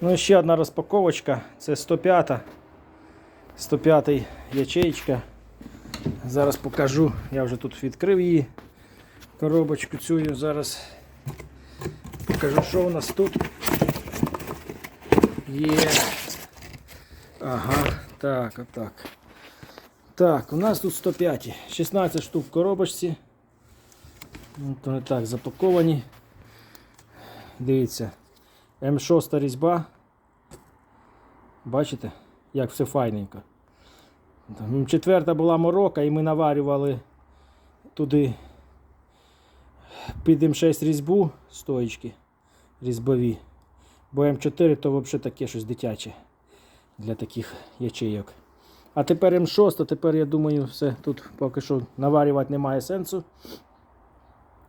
Ну і ще одна розпаковочка. Це 105. 105 ячеєчка. Зараз покажу. Я вже тут відкрив її. Коробочку цю. Зараз покажу, що у нас тут є. Ага, так, отак. Так, у нас тут 105. 16 штук в коробочці. Вони так запаковані. Дивіться. М6 різьба. Бачите, як все файненько. Четверта була морока, і ми наварювали туди під М6 різьбу стоїчки різьбові. Бо М4 то взагалі таке щось дитяче для таких ячейок. А тепер М6, тепер я думаю, все тут поки що наварювати немає сенсу.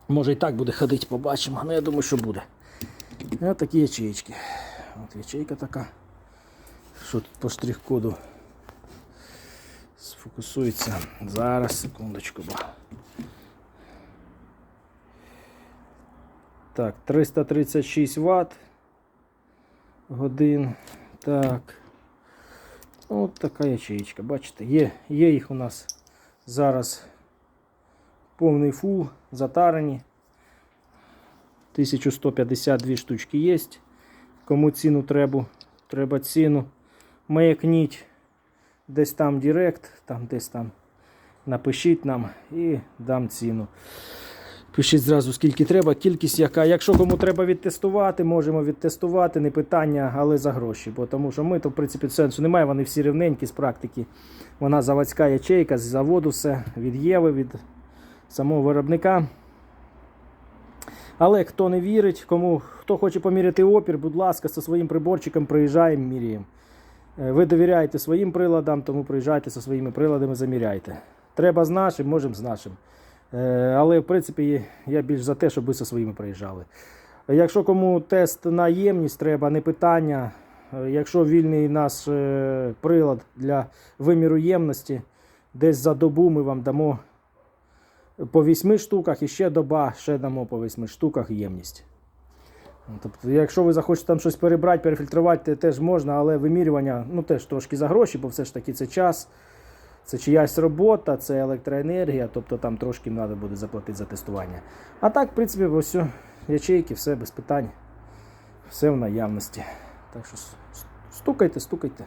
Може і так буде ходити, побачимо. але я думаю, що буде. Ось такі ячеїчки. От ячейка така. Що тут по штрих-коду сфокусується. Зараз, секундочку. Так, 336 Вт годин. Так. От така ячеїчка. Бачите, є, є їх у нас зараз повний фул, затарені. 1152 штучки є. Кому ціну треба, треба ціну. Маякніть десь там Директ, там десь там напишіть нам і дам ціну. Пишіть зразу, скільки треба, кількість яка. Якщо кому треба відтестувати, можемо відтестувати, не питання, але за гроші. Бо тому що ми то в принципі сенсу немає, вони всі рівненькі з практики. Вона заводська ячейка з заводу, все від Єви, від самого виробника. Але хто не вірить, кому хто хоче поміряти опір, будь ласка, зі своїм приборчиком приїжджаємо, міряємо. Е, Ви довіряєте своїм приладам, тому приїжджайте зі своїми приладами, заміряйте. Треба з нашим, можемо з нашим. Е, Але в принципі я більш за те, щоб ви зі своїми приїжджали. Якщо кому тест на ємність треба, не питання. Е, Якщо вільний наш прилад для виміру ємності, десь за добу ми вам дамо по 8 штуках і ще доба, ще дамо по 8 штуках ємність. Тобто, якщо ви захочете там щось перебрати, перефільтрувати, теж можна, але вимірювання ну, теж трошки за гроші, бо все ж таки це час, це чиясь робота, це електроенергія, тобто там трошки треба буде заплатити за тестування. А так, в принципі, ось ячейки, все без питань, все в наявності. Так що стукайте, стукайте.